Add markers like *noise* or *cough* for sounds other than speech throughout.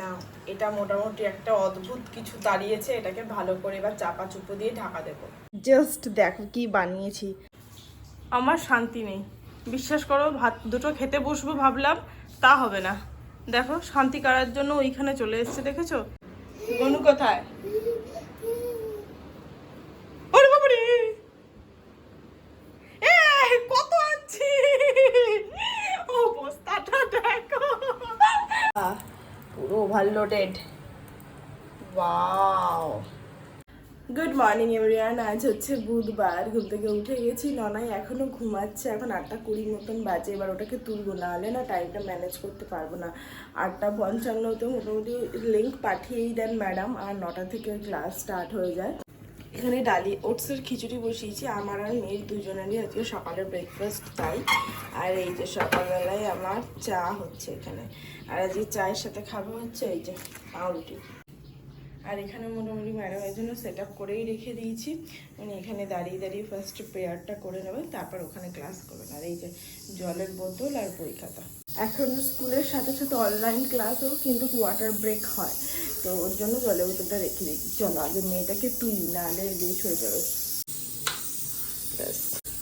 না এটা মোটামুটি একটা অদ্ভুত কিছু দাঁড়িয়েছে এটাকে ভালো করে এবার চাপা চুপো দিয়ে ঢাকা দেবো। জাস্ট দেখো কি বানিয়েছি। আমার শান্তি নেই। বিশ্বাস করো ভাত দুটো খেতে বসবো ভাবলাম তা হবে না। দেখো শান্তি করার জন্য ওইখানে চলে এসছে দেখেছ? গনু কোথায় ওরে বাবারে এ কত আনছি অবস্থাটা দেখো আহ, পুরো overloaded wow good morning everyone আজ হচ্ছে বুধবার। ঘুম থেকে উঠে গেছি, ননাই এখনও ঘুমাচ্ছে। এখন আটটা কুড়ি মতন বাজে, এবার ওটাকে তুলবো। না হলে না টাইমটা ম্যানেজ করতে পারব না। আটটা পঞ্চান্নতে মোটামুটি লিঙ্ক পাঠিয়েই দেন ম্যাডাম আর নটা থেকে ক্লাস স্টার্ট হয়ে যায়। এখানে ডালি, ওটসের খিচুড়ি বসিয়েছি। আমার আর মেয়ের দুজনেরই আজকে সকালের ব্রেকফাস্ট চাই আর এই যে সকালবেলায় আমার চা হচ্ছে এখানে। আর আজকে চায়ের সাথে খাব হচ্ছে এই যে পাউরুটি। আর এখানে মোটামুটি ম্যাডামের জন্য সেট আপ করেই রেখে দিয়েছি। মানে এখানে দাঁড়িয়ে দাঁড়িয়ে ফার্স্ট প্রেয়ারটা করে নেবেন, তারপর ওখানে ক্লাস করবেন। আর এই যে জলের বোতল আর বই খাতা। এখন স্কুলের সাথে সাথে অনলাইন ক্লাসও কিন্তু কোয়ার্টার ব্রেক হয়। তো ওর জন্য জলের বোতলটা রেখে দিই। চলো আগে মেয়েটাকে তুলি নাহলে লেট হয়ে যাবে।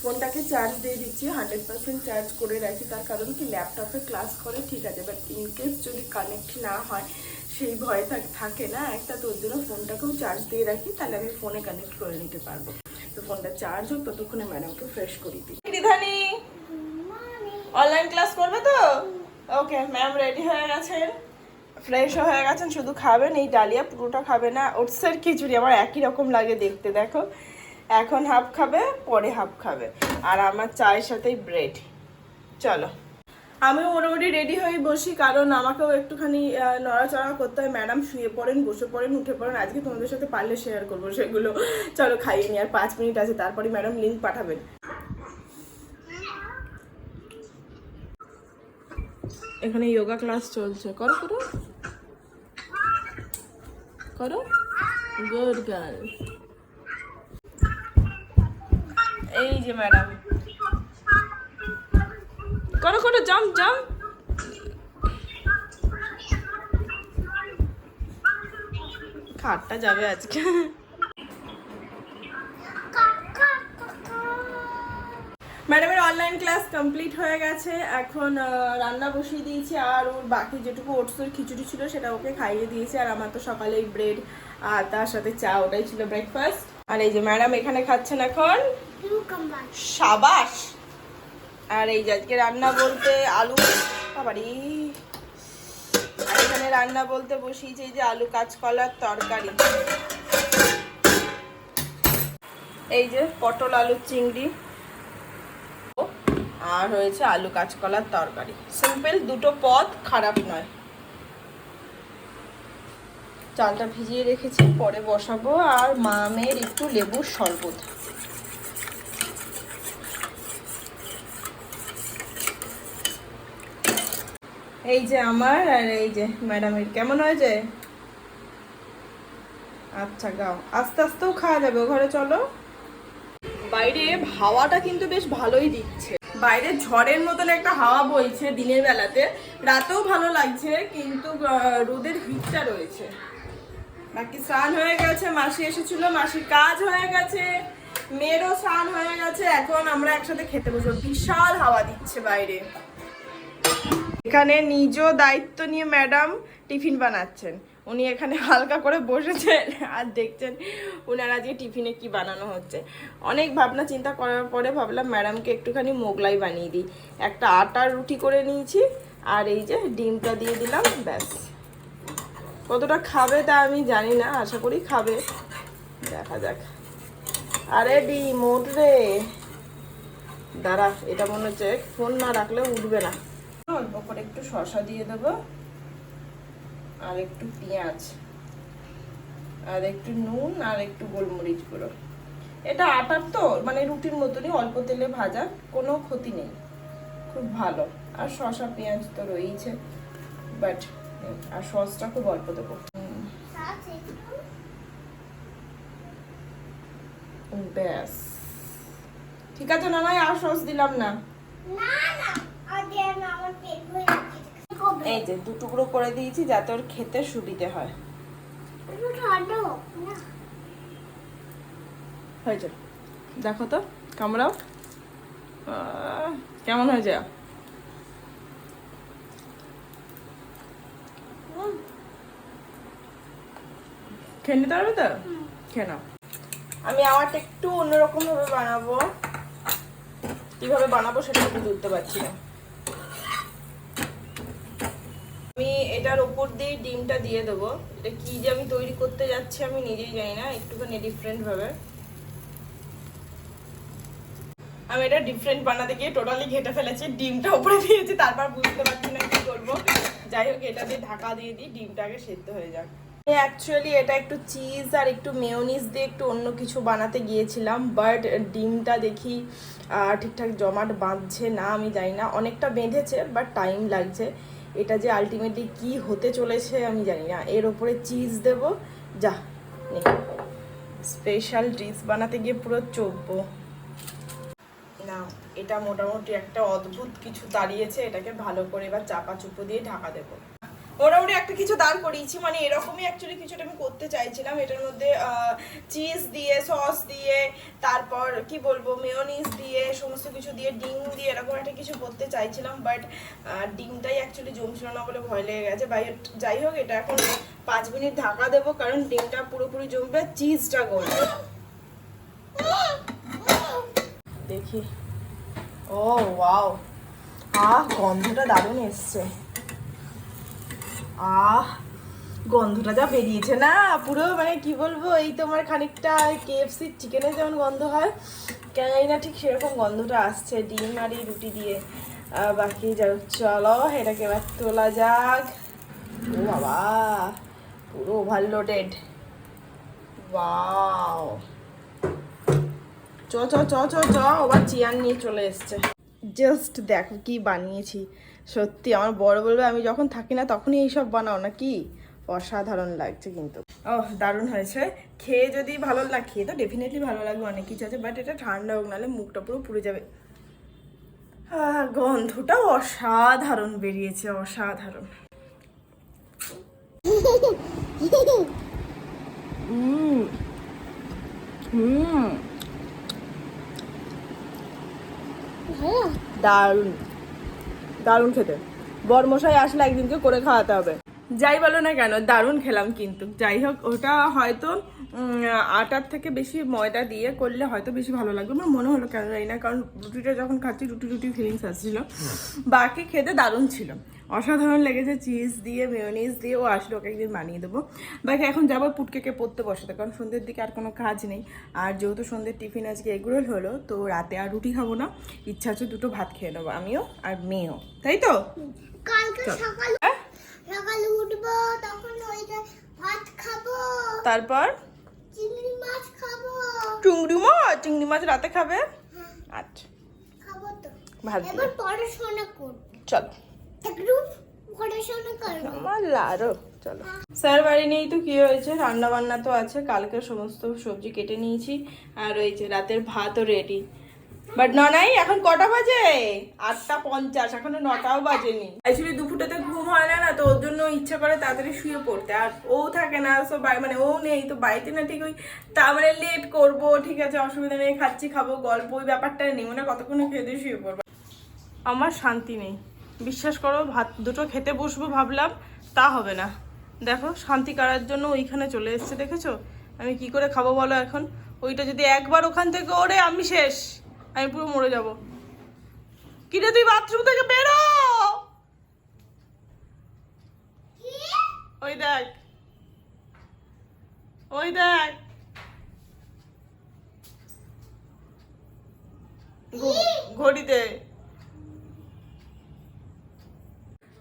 ফোনটাকে চার্জ দিয়ে দিচ্ছি হান্ড্রেড পার্সেন্ট চার্জ করে রাখি তার কারণ কি ল্যাপটপে ক্লাস করে ঠিক আছে বাট ইনকেস যদি কানেক্ট না হয় সেই ভয় থাক- থাকে না। একটা তোর জন্য ফোনটাকেও চার্জ দিয়ে রাখি তাহলে আমি ফোনে কানেক্ট করে নিতে পারব। তো ফোনটা চার্জ হোক ততক্ষণে ম্যাডামকে ফ্রেশ করে দিই। রিধানি অনলাইন ক্লাস করবে তো? ওকে ম্যাম রেডি হয়ে গেছেন? ফ্রেশ হয়ে গেছেন, শুধু খাবেন, এই ডালিয়া পুরোটা খাবে না, ওটসের খিচুড়ি আমার একই রকম লাগে দেখতে, দেখো। এখন হাফ খাবে, পরে হাফ খাবে। আর আমার চায়ের সাথেই ব্রেড চলো। আমিও মোটামুটি রেডি হয়ে বসি, কারণ আমাকেও একটুখানি নড়াচড়া করতে হয়। ম্যাডাম শুয়ে পড়েন, বসে পড়েন, উঠে পড়েন। আজকে তোমাদের সাথে পারলে শেয়ার করব সেগুলো। চলো, খাইয়ে নি আর পাঁচ মিনিট আছে, তারপরে ম্যাডাম লিঙ্ক পাঠাবেন। এখানে যোগা ক্লাস চলছে। করো করো। করো। গুড গার্ল এই যে ম্যাডাম। করো করো জাম্প জাম্প খাটটা যাবে আজকে। ম্যাডামের অনলাইন ক্লাস কমপ্লিট হয়ে গেছে। এখন রান্না বসিয়ে দিয়েছি আর ওর বাকি যেটুকু ওটসের খিচুড়ি ছিল সেটা ওকে খাইয়ে দিয়েছি। আর আমার তো সকালে ব্রেড আর তার সাথে চা, ওটাই ছিল ব্রেকফাস্ট আর এই যে ম্যাডাম এখানে খাচ্ছেন এখন সাবাস। আর এই যে আজকে রান্না বলতে আলু। বাবারি। এখানে রান্না বলতে বসিয়েছি এই যে আলু কাঁচকলার তরকারি। এই যে পটল আলুর চিংড়ি। আর হয়েছে আলু কাঁচকলার তরকারি। সিম্পল দুটো পদ, খারাপ নয়। চালটা ভিজিয়ে রেখেছি, পরে বসাবো, আর মামের একটু লেবুর শরবত। এই যে আমার, আর এই যে ম্যাডামের। কেমন হয়েছে? আচ্ছা গাও। আস্তে আস্তেও খাওয়া যাবে ঘরে চলো। বাইরে হাওয়াটা কিন্তু বেশ ভালোই দিচ্ছে। বাইরে ঝড়ের মতন একটা হাওয়া বইছে দিনের বেলাতে। রাতেও ভালো লাগছে, কিন্তু রোদের হিটটা রয়েছে। বাকি স্নান হয়ে গেছে, মাসি এসেছিল, মাসির কাজ হয়ে গেছে, মেয়েরও স্নান হয়ে গেছে, এখন আমরা একসাথে খেতে বসবো। বিশাল হাওয়া দিচ্ছে বাইরে। এখানে নিজ দায়িত্ব নিয়ে ম্যাডাম টিফিন বানাচ্ছেন। উনি এখানে *laughs* হালকা করে বসেছেন আর দেখছেন ওনার আজকে টিফিনে কি বানানো হচ্ছে। অনেক ভাবনা চিন্তা করার পরে ভাবলাম ম্যাডামকে একটুখানি মোগলাই বানিয়ে দিই। একটা আটার রুটি করে নিয়েছি আর এই যে ডিমটা দিয়ে দিলাম, ব্যাস। কতটা খাবে তা আমি জানি না, আশা করি খাবে। দেখা যাক। আরে ডিম রে দাঁড়া, এটা মনে হচ্ছে ফোন না রাখলে উঠবে না। অল্প করে একটু শসা দিয়ে দেবো। আর একটু পেঁয়াজ। আর একটু নুন, আর একটু গোলমরিচ গুঁড়ো। এটা আটার তো মানে রুটির মতনই অল্প তেলে ভাজা, কোনো ক্ষতি নেই। খুব ভালো। আর শসা, পেঁয়াজ তো রয়েছে বাট আর সসটা খুব অল্প দেবো ব্যাস। ঠিক আছে না নয় আর সস দিলাম না। এই যে দু টুকরো করে দিয়েছি যাতে ওর খেতে সুবিধে হয়। হয়েছে দেখো তো, কামড়াও। কেমন হয়েছে খেয়ে নিতে পারবে তো? খেয়ে নাও। আমি আমারটা একটু অন্যরকম ভাবে বানাবো। কীভাবে বানাবো সেটা বুঝতে পারছি না আমি এটার উপর দিয়ে ডিমটা দিয়ে দেবো। এটা কি যে আমি তৈরি করতে যাচ্ছি আমি নিজেই জানি না, একটুখানি ডিফারেন্ট ভাবে। আমি এটা ডিফারেন্ট বানাতে গিয়ে টোটালি ঘেটে ফেলেছি, ডিমটা উপরে দিয়েছি, তারপর বুঝতে পারছি না কি করব। যাই হোক, এটা দিয়ে ঢাকা দিয়ে দিই, ডিমটা আগে সেদ্ধ হয়ে যাক। অ্যাকচুয়ালি এটা একটু চিজ আর একটু মেয়োনিজ দিয়ে একটু অন্য কিছু বানাতে গিয়েছিলাম বাট ডিমটা দেখি ঠিকঠাক জমাট বাঁধছে না, আমি জানি না। অনেকটা বেঁধেছে বাট টাইম লাগছে। এটা যে আলটিমেটলি কি হতে চলেছে আমি জানি না। এর ওপরে চিজ দেব। যা স্পেশাল ডিশ বানাতে গিয়ে পুরো চোখবো। না, এটা মোটামুটি একটা অদ্ভুত কিছু দাঁড়িয়েছে। এটাকে ভালো করে এবার চাপা চুপো দিয়ে ঢাকা দেবো। মোটামুটি একটা কিছু দাঁড় করিয়েছি। মানে এরকমই অ্যাকচুয়ালি কিছুটা আমি করতে চাইছিলাম। এটার মধ্যে চিজ দিয়ে সস দিয়ে, তারপর কি বলব মেয়োনিজ দিয়ে সমস্ত কিছু দিয়ে, ডিম দিয়ে এরকম একটা কিছু করতে চাইছিলাম বাট ডিমটাই অ্যাকচুয়ালি জমছিল না বলে ভয় লেগে গেছে। বাই- যাই হোক, এটা এখন পাঁচ মিনিট ঢাকা দেবো, কারণ ডিমটা পুরোপুরি জমবে চিজটা গলবে। দেখি। ও ওয়াও আহ, গন্ধটা দারুণ এসছে। আহ, গন্ধটা যা বেরিয়েছে না, পুরো মানে কি বলব, এই তোমার খানিকটা কেএফসি চিকেনের যেমন গন্ধ হয় কেন না ঠিক সেরকম গন্ধটা আসছে, ডিম আর রুটি দিয়ে। বাকি যা, চলো, এটাকে এবার তোলা যাক। ও বাবা, পুরো ওভারলোডেড ওয়াও চ চ চ চ চ, আবার চেয়ার নিয়ে চলে এসছে। জাস্ট দেখো কি বানিয়েছি। সত্যি, আমার বড় বলবে, আমি যখন থাকি না, তখনই এইসব বানাও না কি অসাধারণ লাগছে কিন্তু। ও দারুণ হয়েছে। খেয়ে যদি ভালো না খেয়ে তো ডেফিনেটলি ভালো লাগবে অনেক কিছু আছে বাট এটা ঠান্ডা হোক নাহলে মুখটা পুরো পুড়ে যাবে। গন্ধটা অসাধারণ বেরিয়েছে অসাধারণ। হুম হুম দারুণ। দারুণ খেতে। বরমশাই আসলে একদিনকে করে খাওয়াতে হবে। যাই বলো না কেন দারুণ খেলাম কিন্তু। যাই হোক ওটা হয়তো আটার থেকে বেশি ময়দা দিয়ে করলে হয়তো বেশি ভালো লাগবে। আমার মনে হলো কেন জানি না কারণ রুটিটা যখন খাচ্ছি রুটি রুটি ফিলিংস আসছিল। বাকি খেতে দারুণ ছিল। অসাধারণ লেগেছে চিজ দিয়ে মেয়োনিজ দিয়ে ও আসলে ওকে একদিন বানিয়ে দেবো। বাকি এখন যাব পুটকেকে পড়তে বসাতে কারণ সন্ধ্যের দিকে আর কোনো কাজ নেই। আর যেহেতু সন্ধ্যের টিফিন আজকে এগরোল হলো তো রাতে আর রুটি খাব না। ইচ্ছা আছে দুটো ভাত খেয়ে নেব আমিও আর মেয়েও। তাই তো? কালকে সকাল? সকালে উঠবো তখন ওই যে ভাত খাব। তারপর? চিংড়ি মাছ খাব। চিংড়ি মাছ? চিংড়ি মাছ রাতে খাবে? হ্যাঁ, আচ্ছা। খাব তো। ভাত এবার পড়াশোনা করব। চলো। একটু পড়াশোনা করব। আমার লারো। চলো। স্যার বাড়ি নেই তো কি হয়েছে? রান্না বান্না তো আছে। কালকে সমস্ত সবজি কেটে নিয়েছি। আর ওই যে রাতের ভাতও রেডি বাট ননাই এখন কটা বাজে? আটটা পঞ্চাশ এখনও নটাও বাজেনি। অ্যাকচুয়ালি দুপুরটাতে ঘুম হয় না না তো ওর জন্য ইচ্ছা করে তাড়াতাড়ি শুয়ে পড়তে। আর ও থাকে না সো মানে ও নেই তো বাড়িতে না ঠিক ওই তা মানে লেট করব ঠিক আছে অসুবিধা নেই খাচ্ছি খাব গল্প ওই ব্যাপারটা নেই মানে কতক্ষণ খেয়ে দিয়ে শুয়ে পড়ব। আমার শান্তি নেই। বিশ্বাস করো ভাত দুটো খেতে বসবো ভাবলাম তা হবে না। দেখো শান্তি করার জন্য ওইখানে চলে এসছে দেখেছ? আমি কি করে খাব বলো এখন? ওইটা যদি একবার ওখান থেকে ওরে আমি শেষ। আমি পুরো মরে যাব। কিরে, তুই বাথরুম থেকে বেরো! ওই দেখ। ওই দেখ। ঘড়িতে।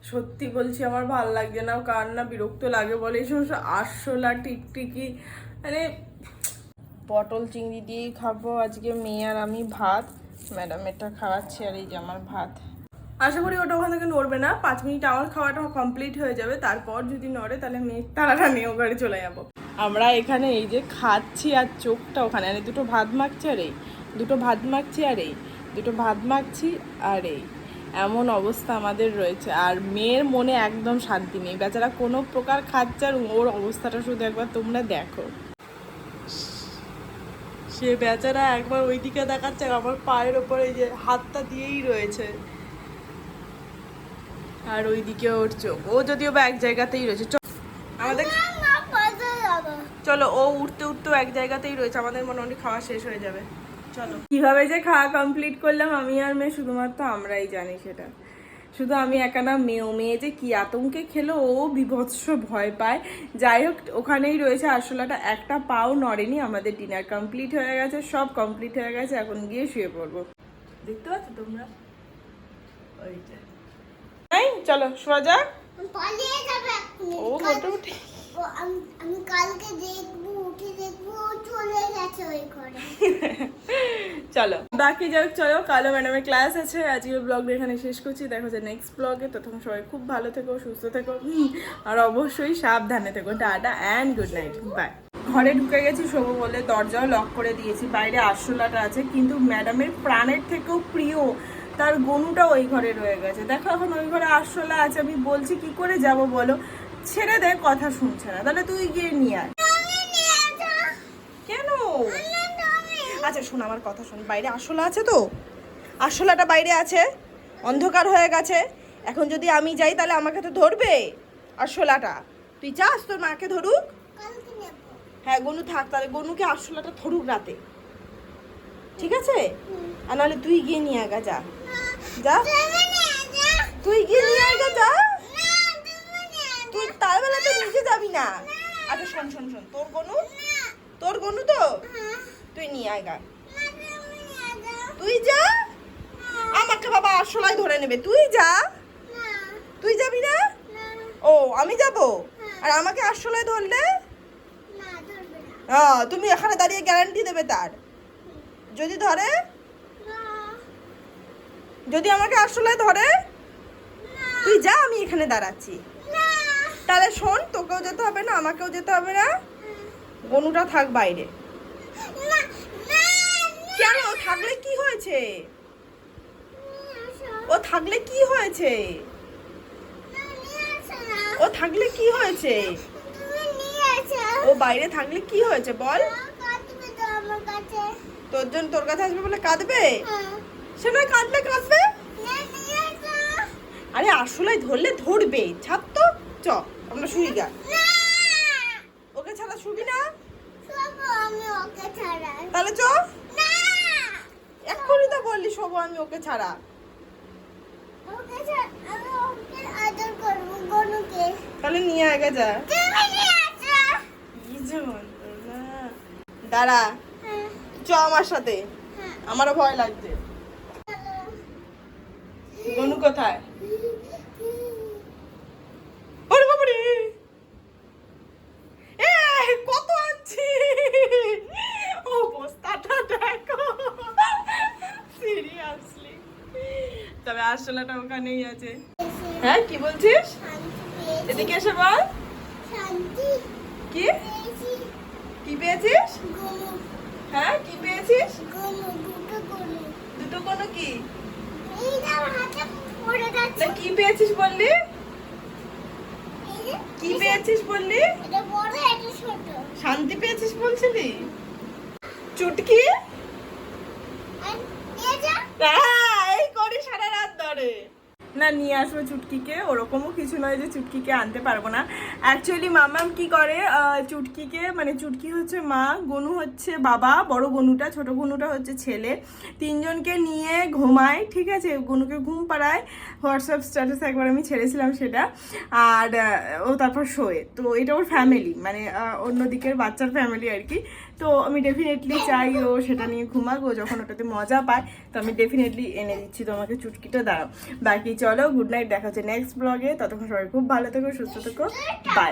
সত্যি বলছি, আমার ভালো লাগছে না। কার না বিরক্ত লাগে বলে এই সমস্ত আরশোলা টিকটিকি। মানে পটল চিংড়ি দিয়েই খাব। আজকে মেয়ে আর আমি ভাত। ম্যাডাম এটা খাওয়াচ্ছি আর এই যে আমার ভাত। আশা করি ওটা ওখান থেকে নড়বে না। পাঁচ মিনিট আমার খাওয়াটা কমপ্লিট হয়ে যাবে। তারপর যদি নড়ে, তাহলে মেয়ে তারাটা নিয়ে ঘরে চলে যাব। আমরা এখানে এই যে খাচ্ছি আর চোখটা ওখানে। আর দুটো ভাত মাখছি আর এই। দুটো ভাত মাখছি আর এই। দুটো ভাত মাখছি আর এই। এমন অবস্থা আমাদের রয়েছে। আর মেয়ের মনে একদম শান্তি নেই। বেচারা কোনো প্রকার খাচ্ছে আর ওর অবস্থাটা শুধু একবার তোমরা দেখো। সে বেচারা একবার ওইদিকে দেখাচ্ছে আমার পায়ের ওপরে এই যে হাতটা দিয়েই রয়েছে। আর ওইদিকে ওর চোখ ও যদিও বা এক জায়গাতেই রয়েছে। চল আমাদের চলো ও উঠতে উঠতেও এক জায়গাতেই রয়েছে আমাদের মোটামুটি খাওয়া শেষ হয়ে যাবে। চলো। কীভাবে যে খাওয়া কমপ্লিট করলাম আমি আর মেয়ে শুধুমাত্র আমরাই জানি সেটা। শুধু আমি একা না মেয়েও মেয়ে যে কি আতঙ্কে খেলো ও বিভৎস ভয় পায়। যাই হোক ওখানেই রয়েছে আসলাটা একটা পাও নড়েনি আমাদের ডিনার কমপ্লিট হয়ে গেছে সব কমপ্লিট হয়ে গেছে এখন গিয়ে শুয়ে পড়ব। দেখতে পাচ্ছ তোমরা? ওইটা। চলো যাবে এক্ষুনি। ও মোটামুটি। আমি কালকে দেখব। চলে *laughs* বাকি যাক, চলো, কালো ম্যাডামের ক্লাস আছে। আজকের ব্লগটা এখানে শেষ করছি। দেখো যে নেক্সট ব্লগে ততক্ষণ সবাই খুব ভালো থেকো, সুস্থ থেকো। আর অবশ্যই সাবধানে থেকো। Tata and good night bye ঘরে ঢুকে গেছি, শোবো বলে দরজাও লক করে দিয়েছি। বাইরে আরশোলাটা আছে, কিন্তু ম্যাডামের প্রাণের থেকেও প্রিয়। তার গনুটা ওই ঘরে রয়ে গেছে। দেখো এখন ওই ঘরে আরশোলা আছে। আমি বলছি, কি করে যাব বলো? ছেড়ে দে, কথা শুনছে না। তাহলে তুই গিয়ে নিয়ে আয়। কেন? আচ্ছা শোন আমার কথা শোন। বাইরে আসলা আছে তো? আসলাটা বাইরে আছে। অন্ধকার হয়ে গেছে। এখন যদি আমি যাই তাহলে আমাকে তো ধরবে আসলাটা। তুই যাস তোর মাকে ধরুক। হ্যাঁ গনু থাক তাহলে গনুকে আসলাটা ধরুক রাতে। ঠিক আছে? আর নাহলে তুই গিয়ে নিয়ে আগা যা। যা। তুই গিয়ে নিয়ে আগা যা। তুই তার বেলা তো নিজে যাবি না। আচ্ছা শোন শোন শোন তোর গনু তোর গনু তো? হ্যাঁ, তুই নিয়ে আয় যা। তুই যা। আমাকে বাবা আসলাই ধরে নেবে। তুই যা। তুই যাবি না? ও আমি যাব? আর আমাকে আসলাই ধরলে। হ্যাঁ তুমি এখানে দাঁড়িয়ে গ্যারান্টি দেবে তার। যদি ধরে? যদি আমাকে আসলাই ধরে? তুই যা আমি এখানে দাঁড়াচ্ছি। তাহলে শোন তোকেও যেতে হবে না আমাকেও যেতে হবে না। গনুটা থাক বাইরে না, না, কেন থাকলে কি হয়েছে ও থাকলে কি হয়েছে না, না। ও থাকলে কি হয়েছে। ও বাইরে থাকলে কি হয়েছে বল না। তোর জন্য তোর কাছে আসবে বলে কাঁদবে হ্যাঁ। সে নয় কাঁদলে কাঁদবে না, আসো। আরে আসলে ধরলে ধরবে ছাপ তো চ আমরা শুই গা না, ওকে ছাড়া শুবি না শোবো আমি ওকে ছাড়া। তাহলে চ না, এক্ষুনি তো বললি শোবো আমি ওকে ছাড়া। ওকে ছাড়া- আমি ওকে আদর করব, গনুকে। তাহলে নিয়ে আগে যা। তুমি নিয়ে আসো। দাঁড়া। হ্যাঁ, চ আমার সাথে। হ্যাঁ, আমারও ভয় লাগছে। গনু কোথায় ওরে বাবারে এ কত আনছি অবস্থাটা দেখো সিরিয়াসলি আসলাটা ওখানেই আছে। হ্যাঁ কি বলছিস? এদিকে এসে বল। কি? কি পেয়েছিস? হ্যাঁ কি পেয়েছিস? দুটো কোনো কি? কি পেয়েছিস বললি? কি পেয়েছিস বললি। শান্তি পেয়েছিস বলছিলি? চুটকি আর এই যে, হ্যাঁ, এই করি ধরে না, নিয়ে আসব চুটকিকে। ওরকমও কিছু নয় যে চুটকিকে আনতে পারব না। অ্যাকচুয়ালি মামাম কি করে? চুটকিকে মানে চুটকি হচ্ছে মা, গনু হচ্ছে বাবা, বড় গনুটা, ছোট গনুটা হচ্ছে ছেলে। তিনজনকে নিয়ে ঘুমায়, ঠিক আছে? গনুকে ঘুম পাড়ায়। হোয়াটসঅ্যাপ স্ট্যাটাস একবার আমি ছেড়েছিলাম সেটা। আর ও তারপর শোয়ে। তো এটা ওর ফ্যামিলি মানে অন্য দিকের বাচ্চার ফ্যামিলি আর কি। তো আমি ডেফিনেটলি চাই ও সেটা নিয়ে ঘুমাক ও যখন ওটাতে মজা পায়, তো আমি ডেফিনেটলি এনে দিচ্ছি তোমাকে চুটকিটা, দাঁড়াও। বাকি চলো গুড নাইট দেখা হচ্ছে নেক্সট ব্লগে ততক্ষণ সবাই খুব ভালো থেকো, সুস্থ থেকো বাই